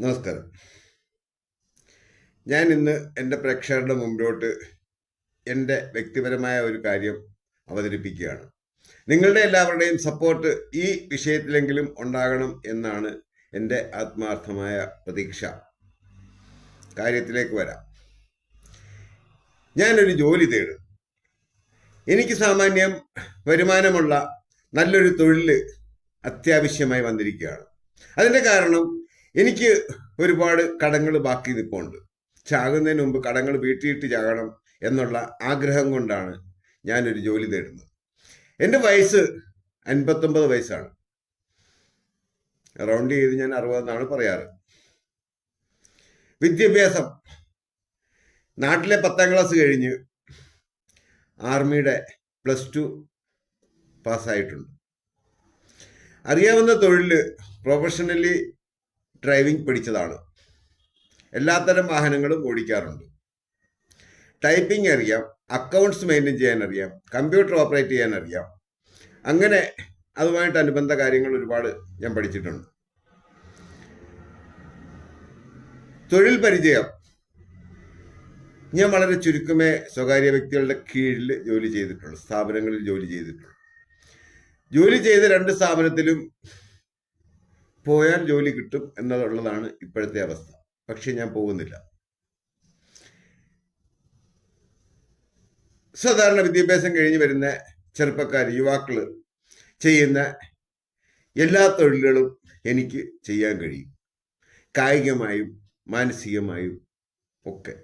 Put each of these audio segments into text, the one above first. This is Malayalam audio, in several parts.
നമസ്കാരം. ഞാൻ ഇന്ന് എന്റെ പ്രേക്ഷകരുടെ മുമ്പിലോട്ട് എന്റെ വ്യക്തിപരമായ ഒരു കാര്യം അവതരിപ്പിക്കുകയാണ്. നിങ്ങളുടെ എല്ലാവരുടെയും സപ്പോർട്ട് ഈ വിഷയത്തിലെങ്കിലും ഉണ്ടാകണം എന്നാണ് എന്റെ ആത്മാർത്ഥമായ പ്രതീക്ഷ. കാര്യത്തിലേക്ക് വരാം. ഞാനൊരു ജോലി തേടും. എനിക്ക് സാമാന്യം വരുമാനമുള്ള നല്ലൊരു തൊഴിൽ അത്യാവശ്യമായി വന്നിരിക്കുകയാണ്. അതിന്റെ കാരണം എനിക്ക് ഒരുപാട് കടങ്ങൾ ബാക്കി നിൽപ്പുണ്ട്. ചാകുന്നതിന് മുമ്പ് കടങ്ങൾ വീട്ടിയിട്ട് ചാകണം എന്നുള്ള ആഗ്രഹം കൊണ്ടാണ് ഞാനൊരു ജോലി തേടുന്നത്. എന്റെ വയസ്സ് അൻപത്തൊമ്പത് വയസ്സാണ്. റൗണ്ട് ചെയ്ത് ഞാൻ അറുപതെന്നാണ് പറയാറ്. വിദ്യാഭ്യാസം. നാട്ടിലെ പത്താം ക്ലാസ് കഴിഞ്ഞ് ആർമിയുടെ പ്ലസ് ടു പാസ്സായിട്ടുണ്ട്. അറിയാവുന്ന തൊഴിൽ പ്രൊഫഷണലി ഡ്രൈവിംഗ് പിടിച്ചതാണ്. എല്ലാത്തരം വാഹനങ്ങളും ഓടിക്കാറുണ്ട്. ടൈപ്പിംഗ് അറിയാം അക്കൗണ്ട്സ് മെയിന്റെയിൻ ചെയ്യാൻ അറിയാം കമ്പ്യൂട്ടർ ഓപ്പറേറ്റ് ചെയ്യാൻ അറിയാം. അങ്ങനെ അതുമായിട്ട് അനുബന്ധ കാര്യങ്ങൾ ഒരുപാട് ഞാൻ പഠിച്ചിട്ടുണ്ട്. തൊഴിൽ പരിചയം. ഞാൻ വളരെ ചുരുക്കമേ സ്വകാര്യ വ്യക്തികളുടെ കീഴിൽ ജോലി ചെയ്തിട്ടുള്ളൂ സ്ഥാപനങ്ങളിൽ ജോലി ചെയ്തിട്ടുള്ളൂ. ജോലി ചെയ്ത രണ്ട് സ്ഥാപനത്തിലും പോയാൽ ജോലി കിട്ടും എന്നതുള്ളതാണ് ഇപ്പോഴത്തെ അവസ്ഥ. പക്ഷെ ഞാൻ പോകുന്നില്ല. സാധാരണ വിദ്യാഭ്യാസം കഴിഞ്ഞ് വരുന്ന ചെറുപ്പക്കാർ യുവാക്കൾ ചെയ്യുന്ന എല്ലാ തൊഴിലുകളും എനിക്ക് ചെയ്യാൻ കഴിയും. കായികമായും മാനസികമായും ഒക്കെ.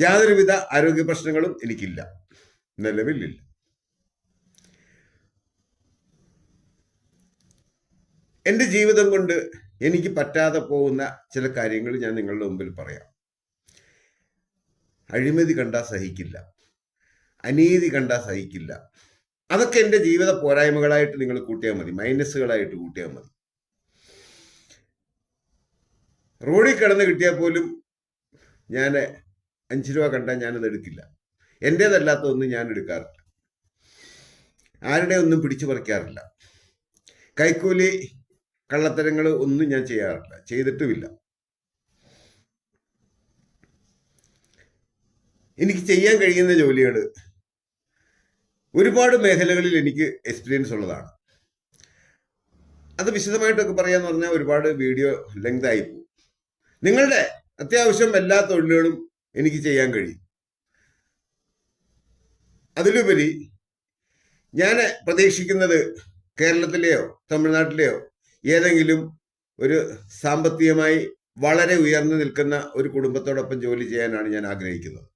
യാതൊരുവിധ ആരോഗ്യ പ്രശ്നങ്ങളും എനിക്കില്ല. നിലവിലില്ല. എന്റെ ജീവിതം കൊണ്ട് എനിക്ക് പറ്റാതെ പോകുന്ന ചില കാര്യങ്ങൾ ഞാൻ നിങ്ങളുടെ മുമ്പിൽ പറയാം. അഴിമതി കണ്ടാൽ സഹിക്കില്ല. അനീതി കണ്ടാൽ സഹിക്കില്ല. അതൊക്കെ എന്റെ ജീവിത പോരായ്മകളായിട്ട് നിങ്ങൾ കൂട്ടിയാൽ മതി. മൈനസുകളായിട്ട് കൂട്ടിയാൽ മതി. റോഡിൽ കിടന്ന് കിട്ടിയാൽ പോലും ഞാൻ അഞ്ച് രൂപ കണ്ടാൽ ഞാനത് എടുക്കില്ല. എന്റേതല്ലാത്ത ഒന്നും ഞാൻ എടുക്കാറില്ല. ആരുടെ ഒന്നും പിടിച്ചു പറിക്കാറില്ല. കൈക്കൂലി കള്ളത്തരങ്ങൾ ഒന്നും ഞാൻ ചെയ്യാറില്ല. ചെയ്തിട്ടുമില്ല. എനിക്ക് ചെയ്യാൻ കഴിയുന്ന ജോലികൾ ഒരുപാട് മേഖലകളിൽ എനിക്ക് എക്സ്പീരിയൻസ് ഉള്ളതാണ്. അത് വിശദമായിട്ടൊക്കെ പറയാന്ന് പറഞ്ഞാൽ ഒരുപാട് വീഡിയോ ലെങ്ത് ആയി പോകും. നിങ്ങളുടെ അത്യാവശ്യം എല്ലാ തൊഴിലുകളും എനിക്ക് ചെയ്യാൻ കഴിയും. അതിലുപരി ഞാൻ പ്രതീക്ഷിക്കുന്നത് കേരളത്തിലെയോ തമിഴ്നാട്ടിലെയോ ഏതെങ്കിലും ഒരു സാമ്പത്തികമായി വളരെ ഉയർന്നു നിൽക്കുന്ന ഒരു കുടുംബത്തോടൊപ്പം ജോലി ചെയ്യാനാണ് ഞാൻ ആഗ്രഹിക്കുന്നത്.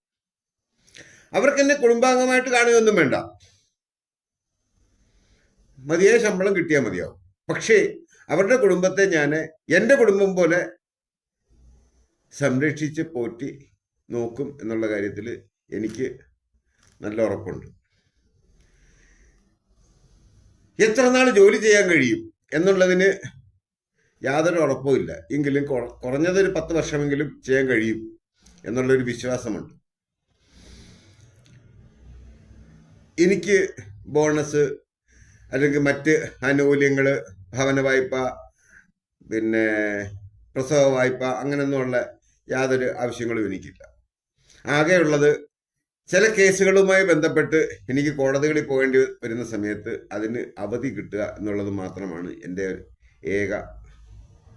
അവർക്ക് എന്നെ കുടുംബാംഗമായിട്ട് കാണുകയൊന്നും വേണ്ട. മതിയായ ശമ്പളം കിട്ടിയാൽ മതിയാവും. പക്ഷേ അവരുടെ കുടുംബത്തെ ഞാൻ എന്റെ കുടുംബം പോലെ സംരക്ഷിച്ച് പോറ്റി നോക്കും എന്നുള്ള കാര്യത്തിൽ എനിക്ക് നല്ല ഉറപ്പുണ്ട്. എത്ര നാൾ ജോലി ചെയ്യാൻ കഴിയും? എന്നുള്ളതിന് യാതൊരു ഉറപ്പുമില്ല എങ്കിലും കുറഞ്ഞത് കുറഞ്ഞതൊരു പത്ത് വർഷമെങ്കിലും ചെയ്യാൻ കഴിയും എന്നുള്ളൊരു വിശ്വാസമുണ്ട്. എനിക്ക് ബോണസ് അല്ലെങ്കിൽ മറ്റ് ആനുകൂല്യങ്ങൾ ഭവന വായ്പ പിന്നെ പ്രസവ വായ്പ അങ്ങനെയൊന്നുമുള്ള യാതൊരു ആവശ്യങ്ങളും എനിക്കില്ല. ആകെയുള്ളത് ചില കേസുകളുമായി ബന്ധപ്പെട്ട് എനിക്ക് കോടതികളിൽ പോകേണ്ടി വരുന്ന സമയത്ത് അതിന് അവധി കിട്ടുക എന്നുള്ളത് മാത്രമാണ് എന്റെ ഏക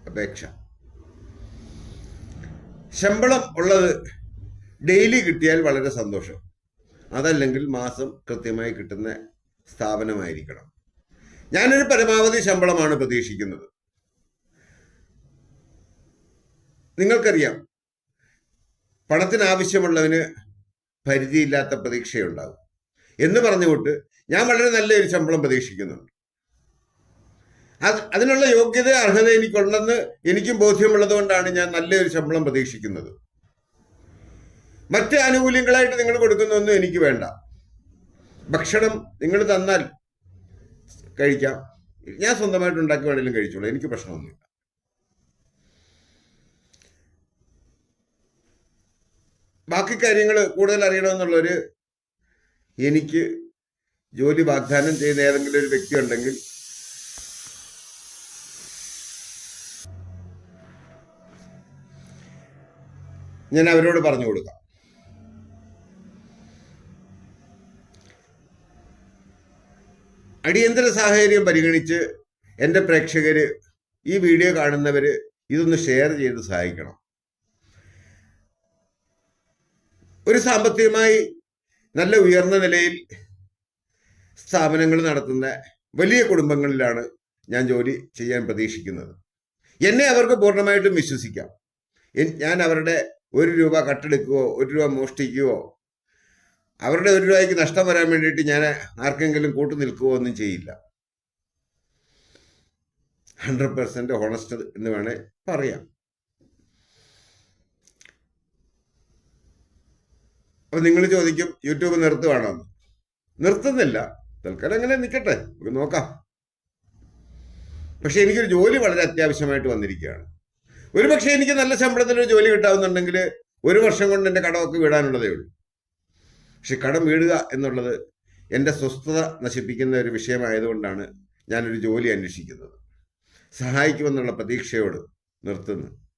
അപേക്ഷ. ശമ്പളം ഉള്ളത് ഡെയിലി കിട്ടിയാൽ വളരെ സന്തോഷം. അതല്ലെങ്കിൽ മാസം കൃത്യമായി കിട്ടുന്ന സ്ഥാപനമായിരിക്കണം. ഞാനൊരു പരമാവധി ശമ്പളമാണ് പ്രതീക്ഷിക്കുന്നത്. നിങ്ങൾക്കറിയാം പണത്തിന് ആവശ്യമുള്ളവന് പരിധിയില്ലാത്ത പ്രതീക്ഷയുണ്ടാകും. എന്ന് പറഞ്ഞുകൊണ്ട് ഞാൻ വളരെ നല്ലൊരു ശമ്പളം പ്രതീക്ഷിക്കുന്നുണ്ട്. അത് അതിനുള്ള യോഗ്യത അർഹത എനിക്കുണ്ടെന്ന് എനിക്കും ബോധ്യമുള്ളത് കൊണ്ടാണ് ഞാൻ നല്ലൊരു ശമ്പളം പ്രതീക്ഷിക്കുന്നത്. മറ്റ് ആനുകൂല്യങ്ങളായിട്ട് നിങ്ങൾ കൊടുക്കുന്നൊന്നും എനിക്ക് വേണ്ട. ഭക്ഷണം നിങ്ങൾ തന്നാൽ കഴിക്കാം. ഞാൻ സ്വന്തമായിട്ട് ഉണ്ടാക്കി വേണമെങ്കിലും കഴിച്ചോളൂ. എനിക്ക് പ്രശ്നമൊന്നുമില്ല. ബാക്കി കാര്യങ്ങൾ കൂടുതൽ അറിയണമെന്നുള്ളവർ എനിക്ക് ജോലി വാഗ്ദാനം ചെയ്യുന്ന ഏതെങ്കിലും ഒരു വ്യക്തി ഉണ്ടെങ്കിൽ ഞാൻ അവരോട് പറഞ്ഞു കൊടുക്കാം. അടിയന്തര സാഹചര്യം പരിഗണിച്ച് എന്റെ പ്രേക്ഷകർ ഈ വീഡിയോ കാണുന്നവർ ഇതൊന്ന് ഷെയർ ചെയ്ത് സഹായിക്കണം. ഒരു സാമ്പത്തികമായി നല്ല ഉയർന്ന നിലയിൽ സ്ഥാപനങ്ങൾ നടത്തുന്ന വലിയ കുടുംബങ്ങളിലാണ് ഞാൻ ജോലി ചെയ്യാൻ പ്രതീക്ഷിക്കുന്നത്. എന്നെ അവർക്ക് പൂർണമായിട്ടും വിശ്വസിക്കാം. ഞാൻ അവരുടെ ഒരു രൂപ കട്ടെടുക്കുകയോ ഒരു രൂപ മോഷ്ടിക്കുകയോ അവരുടെ ഒരു രൂപയ്ക്ക് നഷ്ടം വരാൻ വേണ്ടിയിട്ട് ഞാൻ ആർക്കെങ്കിലും കൂട്ടു നിൽക്കുകയോ ഒന്നും ചെയ്യില്ല. ഹൺഡ്രഡ് പെർസെന്റ് ഹോണസ്റ്റ് എന്ന് വേണേൽ പറയാം. അപ്പൊ നിങ്ങൾ ചോദിക്കും യൂട്യൂബ് നിർത്തുവാണോ? നിർത്തുന്നില്ല. തൽക്കാലം അങ്ങനെ നിൽക്കട്ടെ നമുക്ക് നോക്കാം. പക്ഷെ എനിക്കൊരു ജോലി വളരെ അത്യാവശ്യമായിട്ട് വന്നിരിക്കുകയാണ്. ഒരു പക്ഷേ എനിക്ക് നല്ല ശമ്പളത്തിൽ ഒരു ജോലി കിട്ടാവുന്നുണ്ടെങ്കിൽ ഒരു വർഷം കൊണ്ട് എന്റെ കടമൊക്കെ വീടാനുള്ളതേ ഉള്ളൂ. പക്ഷെ കടം വീടുക എന്നുള്ളത് എന്റെ സ്വസ്ഥത നശിപ്പിക്കുന്ന ഒരു വിഷയമായതുകൊണ്ടാണ് ഞാനൊരു ജോലി അന്വേഷിക്കുന്നത്. സഹായിക്കുമെന്നുള്ള പ്രതീക്ഷയോട് നിർത്തുന്നു.